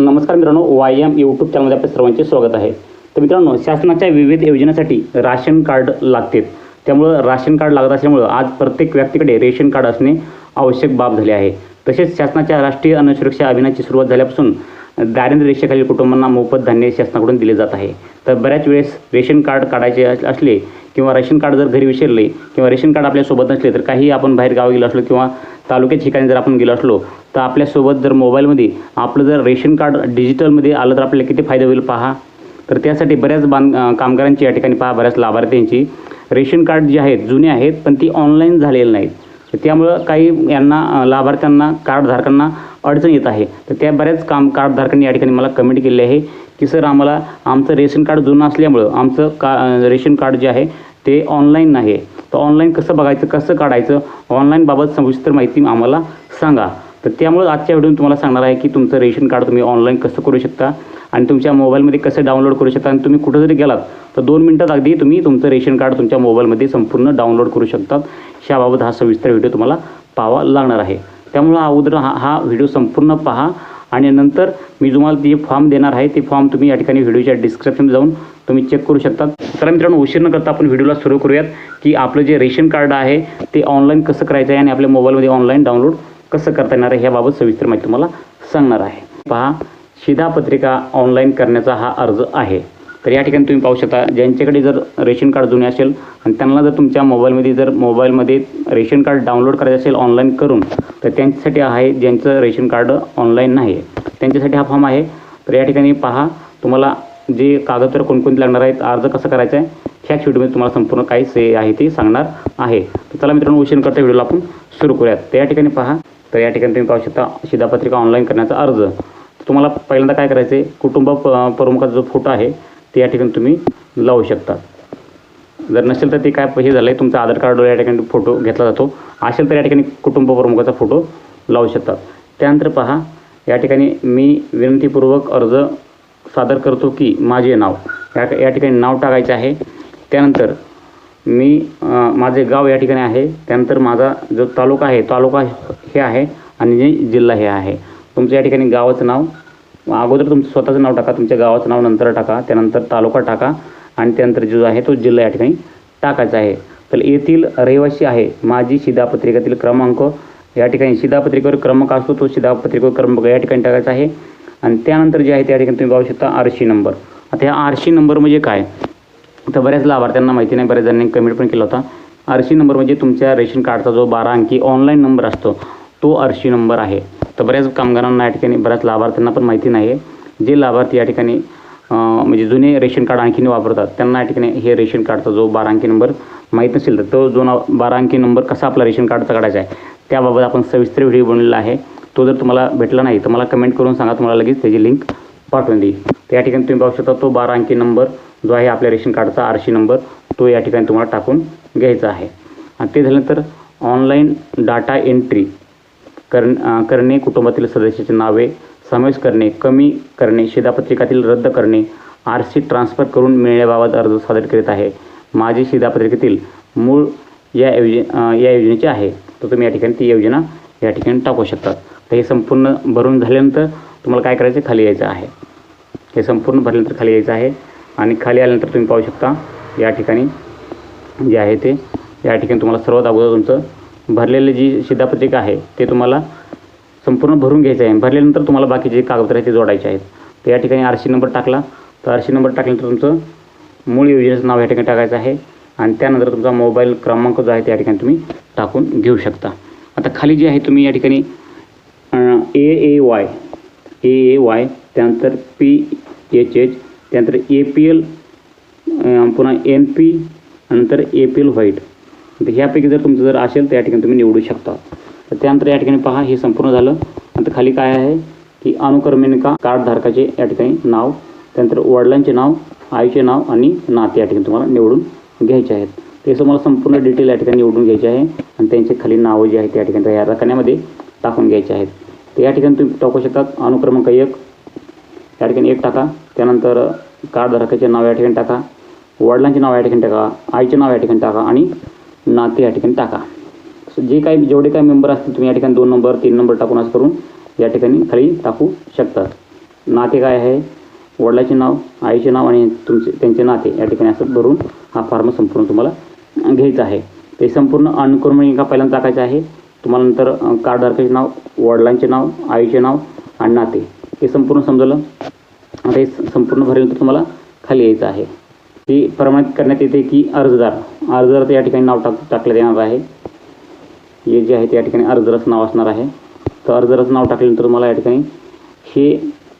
नमस्कार मित्रांनो Y M YouTube चॅनलमध्ये आपल्या सर्वांचे स्वागत आहे. तर मित्रांनो शासनाच्या विविध योजनेसाठी राशन कार्ड लागते त्यामुळं राशन कार्ड लागत असल्यामुळं आज प्रत्येक व्यक्तीकडे रेशन कार्ड असणे आवश्यक बाब झाले आहे. तसेच शासनाच्या राष्ट्रीय अन्न सुरक्षा अभियानाची सुरुवात झाल्यापासून दारिद्र्य रेषेखालील कुटुंबांना मोफत धान्य शासनाकडून दिले जात आहे. तर बऱ्याच वेळेस रेशन कार्ड काढायचे असले किंवा रेशन कार्ड जर घरी विसरले किंवा रेशन कार्ड आपल्यासोबत नसले तर काही आपण बाहेर गावी गेलो असलो किंवा तालुक्यात ठिकाणी जर आपण गेलो असलो तर आपल्यासोबत जर मोबाईलमध्ये आपलं जर रेशन कार्ड डिजिटलमध्ये आलं तर आपल्याला किती फायदा होईल पहा. तर त्यासाठी बऱ्याच बांध कामगारांची या ठिकाणी पहा बऱ्याच लाभार्थ्यांची रेशन कार्ड जी आहेत जुने आहेत पण ती ऑनलाईन झालेली नाहीत. त्यामुळं काही यांना लाभार्थ्यांना कार्डधारकांना अडचण येत आहे. तर त्या बऱ्याच काम कार्डधारकांनी या ठिकाणी मला कमेंट केले आहे की सर आम्हाला आमचं रेशन कार्ड जुनं असल्यामुळं आमचं का रेशन कार्ड जे आहे ते ऑनलाईन नाही आहे. तर ऑनलाईन कसं बघायचं कसं काढायचं? ऑनलाईनबाबत सविस्तर माहिती आम्हाला सांगा. तर त्यामुळं आजच्या व्हिडिओ तुम्हाला सांगणार आहे की तुमचं रेशन कार्ड तुम्ही ऑनलाईन कसं करू शकता? आणि तुमच्या मोबाईलमध्ये कसं डाउनलोड करू शकता? आणि तुम्ही कुठं जरी गेलात तर दोन मिनटात अगदी तुम्ही तुमचं रेशन कार्ड तुमच्या मोबाईलमध्ये संपूर्ण डाउनलोड करू शकतात. ह्याबाबत हा सविस्तर व्हिडिओ तुम्हाला पाहावा लागणार आहे. त्यामुळं अगोदर हा हा व्हिडिओ संपूर्ण पहा. आणि नंतर मी तुम्हाला जे फॉर्म देणार आहे. ते फॉर्म तुम्ही या ठिकाणी व्हिडिओच्या डिस्क्रिप्शन जाऊन तुम्ही चेक करू शकता तर मित्रांनो उशीर न करता आपण व्हिडिओला सुरू करूयात की आपलं जे रेशन कार्ड आहे ते ऑनलाईन कसं करायचं आहे आणि आपल्या मोबाईलमध्ये ऑनलाईन डाउनलोड कसं करता येणार आहे ह्याबाबत सविस्तर माहिती तुम्हाला सांगणार आहे. पहा शिधापत्रिका ऑनलाईन करण्याचा हा अर्ज आहे. तर या ठिकाणी तुम्ही पाहू शकता ज्यांच्याकडे जर रेशन कार्ड जुने असेल आणि त्यांना जर तुमच्या मोबाईलमध्ये जर मोबाईलमध्ये रेशन कार्ड डाउनलोड करायचं असेल ऑनलाईन करून तर त्यांच्यासाठी आहे ज्यांचं रेशन कार्ड ऑनलाईन नाही आहे त्यांच्यासाठी हा फॉर्म आहे. तर या ठिकाणी पहा तुम्हाला जे कागदपत्र कोणकोणते लागणार आहेत अर्ज कसं करायचा आहे ह्या व्हिडिओमध्ये तुम्हाला संपूर्ण काय से आहे ते सांगणार आहे. तर चला मित्रांनो उशीर करता व्हिडिओला आपण सुरू करूयात. तर या ठिकाणी पहा तर या ठिकाणी तुम्ही पाहू शकता शिधापत्रिका ऑनलाईन करण्याचा अर्ज. तुम्हाला पहिल्यांदा काय करायचं आहे कुटुंब प- प्रमुखाचा जो फोटो आहे ते या ठिकाणी तुम्ही लावू शकता जर नसेल तर ते काय हे झालं आहे तुमचा आधार कार्डवर या ठिकाणी फोटो घेतला जातो. असेल तर या ठिकाणी कुटुंब प्रमुखाचा फोटो लावू शकतात. त्यानंतर पहा या ठिकाणी मी विनंतीपूर्वक अर्ज सादर करतो की माझे नाव या या ठिकाणी नाव टाकायचे आहे. त्यानंतर मी माझे गाव या ठिकाणी आहे. त्यानंतर माझा जो तालुका आहे तालुका हे आहे आणि जे जिल्हा हे आहे. तुमचं या ठिकाणी गावाचं नाव अगोदर तुमचं स्वतःचं नाव टाका तुमच्या गावाचं नाव नंतर टाका त्यानंतर तालुका टाका आणि त्यानंतर जो आहे तो जिल्हा या ठिकाणी टाकायचा आहे. तर येथील रहिवासी आहे माझी शिधापत्रिकेतील क्रमांक. या ठिकाणी शिधापत्रिकेवर क्रमांक असतो तो शिधापत्रिकेवर क्रमांक या ठिकाणी टाकायचा आहे. आणि त्यानंतर जे आहे त्या ठिकाणी तुम्ही पाहू शकता आरशी नंबर. आता ह्या आरशी नंबर म्हणजे काय? तर बऱ्याच लाभार्थ्यांना माहिती नाही बऱ्याच जणांनी कमेंट पण केला होता. आरशी नंबर म्हणजे तुमच्या रेशन कार्डचा जो बारा अंकी ऑनलाईन नंबर असतो तो आरशी नंबर आहे. तर बऱ्याच कामगारांना या ठिकाणी बऱ्याच लाभार्थ्यांना पण माहिती नाही आहे जे लाभार्थी या ठिकाणी म्हणजे जुने रेशन कार्ड आणखीन वापरतात त्यांना या ठिकाणी हे रेशन कार्डचा जो बारा अंकी नंबर माहीत नसेल तर तो जो ना बारा अंकी नंबर कसा आपला रेशन कार्डचा काढायचा आहे त्याबाबत आपण सविस्तर व्हिडिओ बनलेला आहे. तो जर तुम्हाला भेटला नाही तर मला कमेंट करून सांगा तुम्हाला लगेच त्याची लिंक पाठवून देईल. तर या ठिकाणी तुम्ही पाहू शकता तो बारा अंकी नंबर जो आहे आपल्या रेशन कार्डचा आरशी नंबर तो या ठिकाणी तुम्हाला टाकून घ्यायचा आहे. आणि ते झाल्यानंतर ऑनलाईन डाटा एंट्री करण करणे कुटुंबातील सदस्याची नावे समावेश करणे कमी करणे शिधापत्रिकातील रद्द करणे आर सी ट्रान्सफर करून मिळण्याबाबत अर्ज सादर करीत आहे. माझी शिधापत्रिकेतील मूळ या योजे या योजनेचे आहे. तर तुम्ही या ठिकाणी ती योजना या ठिकाणी टाकू शकतात. तर हे संपूर्ण भरून झाल्यानंतर तुम्हाला काय करायचं? खाली यायचं आहे. हे संपूर्ण भरल्यानंतर खाली यायचं आहे. आणि खाली आल्यानंतर तुम्ही पाहू शकता या ठिकाणी जे आहे ते. या ठिकाणी तुम्हाला सर्वात अगोदर तुमचं भरलेलं जी शिधापत्रिका आहे ते तुम्हाला संपूर्ण भरून घ्यायचं आहे. भरल्यानंतर तुम्हाला बाकीचे जे कागदपत्र आहे ते जोडायचे आहेत. तर या ठिकाणी आरशी नंबर टाकला. तर आरशी नंबर टाकल्यानंतर तुमचं मूळ योजनेचं नाव या ठिकाणी टाकायचं आहे. आणि त्यानंतर तुमचा मोबाईल क्रमांक जो आहे त्या ठिकाणी तुम्ही टाकून घेऊ शकता. आता खाली जे आहे तुम्ही या ठिकाणी A A Y A A Y त्यानंतर पी एच एच त्यानंतर ए पी एल पुन्हा एन पी नंतर ए पी एल व्हाईट तर ह्यापैकी जर तुमचं जर असेल तर या ठिकाणी तुम्ही निवडू शकता तर त्यानंतर या ठिकाणी पहा हे संपूर्ण झालं नंतर खाली काय आहे की अनुक्रमणिका कार्डधारकाचे या ठिकाणी नाव त्यानंतर वडिलांचे नाव आईचे नाव आणि नाते या ठिकाणी तुम्हाला निवडून घ्यायचे आहेत ते तुम्हाला संपूर्ण डिटेल या ठिकाणी निवडून घ्यायचे आहे आणि त्यांचे खाली नावं जे आहेत त्या ठिकाणी या रकान्यामध्ये टाकून घ्यायचे आहेत तर या ठिकाणी तुम्ही टाकू शकतात अनुक्रमांक एक या ठिकाणी एक टाका त्यानंतर कार्डधारकाचे नाव या ठिकाणी टाका वडिलांचे नाव या ठिकाणी टाका आईचे नाव या ठिकाणी टाका आणि नाते या ठिकाणी टाका. सो जे काही जेवढे काही मेंबर असतील तुम्ही या ठिकाणी दोन नंबर तीन नंबर टाकून असं करून या ठिकाणी खाली टाकू शकतात नाते काय आहे? वडिलाचे नाव आईचे नाव आणि तुमचे त्यांचे नाते या ठिकाणी असं भरून हा फॉर्म संपूर्ण तुम्हाला घ्यायचा आहे. ते संपूर्ण अनुक्रमणिका पहिल्यांदा टाकायचं आहे. तुम्हाला नंतर अ, कार्डधारकाचे नाव वडिलांचे नाव आईचे नाव आणि नाते. हे संपूर्ण समजलं? आता हे संपूर्ण भरेल तर तुम्हाला खाली यायचं आहे. ती प्रमाणित करण्यात येते की अर्जदार. अर्जदार या ठिकाणी नाव टाक टाकण्यात येणार आहे. हे जे आहे त्या ठिकाणी अर्जदाराचं नाव असणार आहे. तर अर्जदाराचं नाव टाकल्यानंतर तुम्हाला या ठिकाणी हे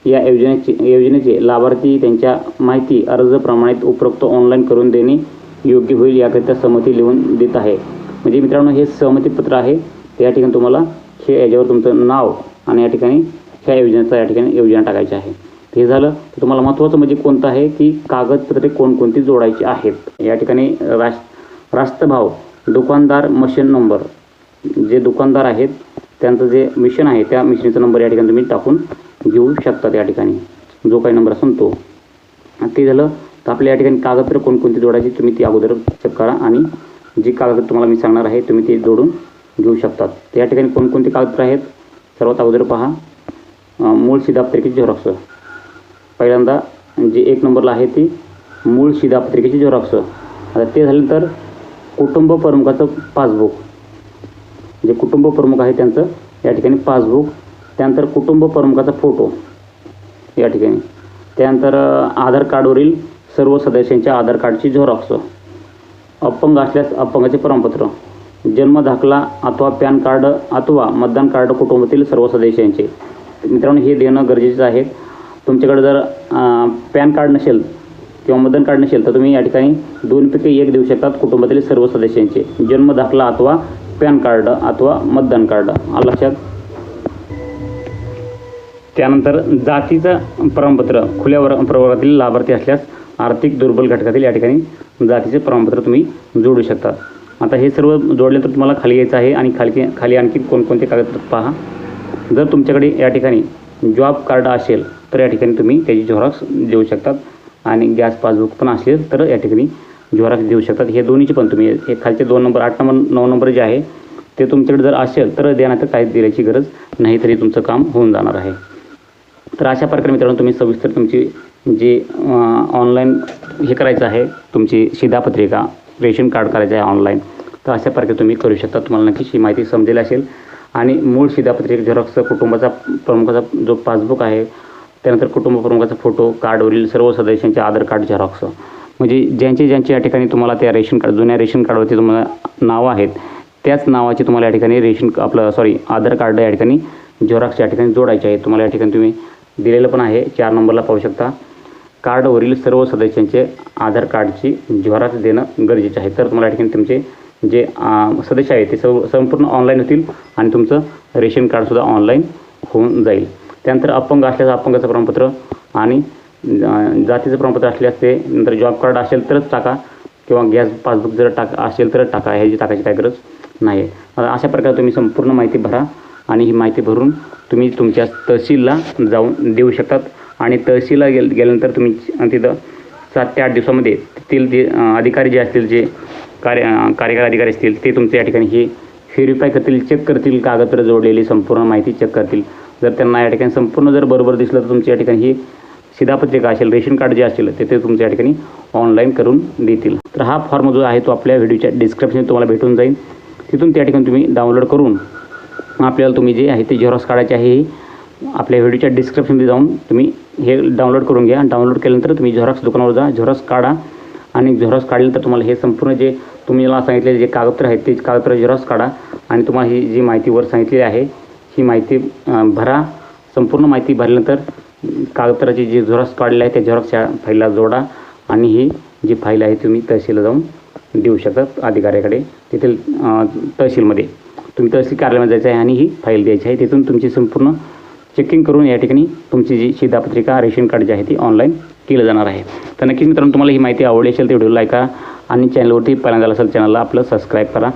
या योजनेचे योजनेचे लाभार्थी त्यांच्या माहिती अर्ज प्रमाणित उपरोक्त ऑनलाईन करून देणे योग्य होईल याकरिता सहमती लिहून देत आहे. म्हणजे मित्रांनो हे सहमतीपत्र आहे. ते या ठिकाणी तुम्हाला हे याच्यावर तुमचं नाव आणि या ठिकाणी ह्या योजनेचा या ठिकाणी योजना टाकायची आहे. ते झालं. तर तुम्हाला महत्त्वाचं म्हणजे कोणतं आहे की कागदपत्रे कोणकोणती जोडायची आहेत? या ठिकाणी रास रास्तभाव दुकानदार मशीन नंबर जे दुकानदार आहेत त्यांचं जे मिशन आहे त्या मिशनचा नंबर या ठिकाणी तुम्ही टाकून घेऊ शकता या ठिकाणी. जो काही नंबर असेल तो ते झालं. तर आपल्या या ठिकाणी कागदपत्र कोणकोणती जोडायची तुम्ही ती अगोदर चेक करा आणि जी कागदपत्र तुम्हाला मी सांगणार आहे तुम्ही ते जोडून घेऊ शकतात. तर या ठिकाणी कोणकोणती कागदपत्र आहेत? सर्वात अगोदर पहा. मूळ शिधापत्रिकेची झेरॉक्स पहिल्यांदा जे एक नंबरला आहे ती मूळ शिधापत्रिकेची झेरॉक्स आता ते झालं तर कुटुंब प्रमुखाचं पासबुक. जे कुटुंब प्रमुख आहे त्यांचं या ठिकाणी पासबुक. त्यानंतर कुटुंब प्रमुखाचा फोटो या ठिकाणी. त्यानंतर आधार कार्डवरील सर्व सदस्यांच्या आधार कार्डची झेरॉक्स अपंग असल्यास अपंगाचे प्रमाणपत्र. जन्म दाखला अथवा पॅन कार्ड अथवा मतदान कार्ड कुटुंबातील सर्व सदस्यांचे. मित्रांनो हे देणं गरजेचं आहे. तुमच्याकडे जर पॅन कार्ड नसेल किंवा मतदान कार्ड नसेल तर तुम्ही या ठिकाणी दोनपैकी एक देऊ शकतात कुटुंबातील सर्व सदस्यांचे. जन्म दाखला अथवा पॅन कार्ड अथवा मतदान कार्ड. आलं लक्षात? त्यानंतर जातीचं प्रमाणपत्र खुल्या वर प्रवर्गातील लाभार्थी असल्यास आर्थिक दुर्बल घटकातील या ठिकाणी जातीचे प्रमाणपत्र तुम्ही जोडू शकता. आता हे सर्व जोडले तर तुम्हाला खाली यायचं आहे आणि खाली खाली आणखी कोणकोणते कागदपत्र पहा. जर तुमच्याकडे या ठिकाणी जॉब कार्ड असेल तर या ठिकाणी तुम्ही त्याची झेरॉक्स देऊ शकतात. आणि गॅस पासबुक पण असेल तर या ठिकाणी झेरॉक्स देऊ शकतात. हे दोन्हीचे पण तुम्ही हे खालचे दोन नंबर आठ नंबर नऊ नंबर जे आहे ते तुमच्याकडे जर असेल तर द्या तर काहीच देण्याची गरज नाही तरी तुमचं काम होऊन जाणार आहे. तर अशा प्रकारे मित्रांनो तुम्ही सविस्तर तुमची जे ऑनलाईन हे करायचं आहे तुमची शिधापत्रिका रेशन कार्ड करायचं आहे ऑनलाईन तर अशा प्रकारे तुम्ही करू शकता. तुम्हाला नक्कीच ही माहिती समजेल असेल. आणि मूळ शिधापत्रिका झेरॉक्सचा कुटुंबाचा प्रमुखाचा जो पासबुक आहे त्यानंतर कुटुंब प्रमुखाचा फोटो कार्डवरील सर्व सदस्यांचे आधार कार्ड झेरॉक्स. म्हणजे ज्यांचे ज्यांचे या ठिकाणी तुम्हाला त्या रेशन कार्ड जुन्या रेशन कार्डवरती तुम्हाला नावं आहेत त्याच नावाचे तुम्हाला या ठिकाणी रेशन आपलं सॉरी आधार कार्ड या ठिकाणी झेरॉक्स या ठिकाणी जोडायचे आहे. तुम्हाला या ठिकाणी तुम्ही दिलेलं पण आहे चार नंबरला पाहू शकता. कार्डवरील सर्व सदस्यांचे आधार कार्डची झेरॉक्स देणं गरजेचे आहे. तर तुम्हाला या ठिकाणी तुमचे जे सदस्य आहेत ते सर्व संपूर्ण ऑनलाईन होतील आणि तुमचं रेशन कार्डसुद्धा ऑनलाईन होऊन जाईल. त्यानंतर अपंग असल्यास अपंगाचं प्रमाणपत्र आणि जातीचं प्रमाणपत्र असल्यास ते नंतर जॉब कार्ड असेल तरच टाका किंवा गॅस पासबुक जर टाक असेल तरच टाका. ह्याची टाकायची काय गरज नाही आहे अशा प्रकारे तुम्ही संपूर्ण माहिती भरा आणि ही माहिती भरून तुम्ही तुमच्या तहसीलला जाऊन देऊ शकतात आणि तहसीलला गेल गेल्यानंतर तुम्ही तिथं सात ते आठ दिवसामध्ये तेथील जे अधिकारी जे असतील जे कार्य अं, कार्यकारी अधिकारी असतील ते तुमच्या या ठिकाणी हे व्हेरीफाय करतील चेक करतील कागदपत्र जोडलेली संपूर्ण माहिती चेक करतील. जर त्यांना या ठिकाणी संपूर्ण जर बरोबर दिसलं तर तुमच्या या ठिकाणी ही शिधापत्रिका असेल रेशन कार्ड जे असेल ते ते तुमच्या या ठिकाणी ऑनलाईन करून देतील. तर हा फॉर्म जो आहे तो आपल्या व्हिडिओच्या डिस्क्रिप्शन तुम्हाला भेटून जाईल. तिथून त्या ठिकाणी तुम्ही डाउनलोड करून आपल्याला तुम्ही जे आहे ते झेरॉक्स काढायचे आहे आपल्या व्हिडिओच्या डिस्क्रिप्शनमध्ये जाऊन तुम्ही हे डाउनलोड करून घ्या. डाउनलोड केल्यानंतर तुम्ही झेरॉक्स दुकानावर जा झेरॉक्स काढा. आणि झेरॉक्स काढल्यानंतर तुम्हाला हे संपूर्ण जे तुम्ही मला सांगितले जे कागदपत्र आहेत ते कागदपत्र झेरॉक्स काढा. आणि तुम्हाला ही जी माहिती वर सांगितलेली आहे ही माहिती भरा. संपूर्ण माहिती भरल्यानंतर कागदपत्राची जी झेरॉक्स काढले आहे त्या झेरॉक्सच्या फाईलला जोडा आणि ही जी फाईल आहे तुम्ही तहसीलला जाऊन देऊ शकतात अधिकाऱ्याकडे. तेथील तहसीलमध्ये तुम्ही तहसील कार्यालयामध्ये जायचं आहे आणि ही फाईल द्यायची आहे. तिथून तुमची संपूर्ण चेकिंग करून या ठिकाणी तुमची जी शिधापत्रिका रेशन कार्ड जी आहे ती ऑनलाईन केलं जाणार आहे. तर नक्कीच मित्रांनो तुम्हाला ही माहिती आवडली असेल तर व्हिडिओ लाईक करा आणि चॅनलवरती पहिल्यांदा असेल चॅनलला आपलं सबस्क्राईब करा.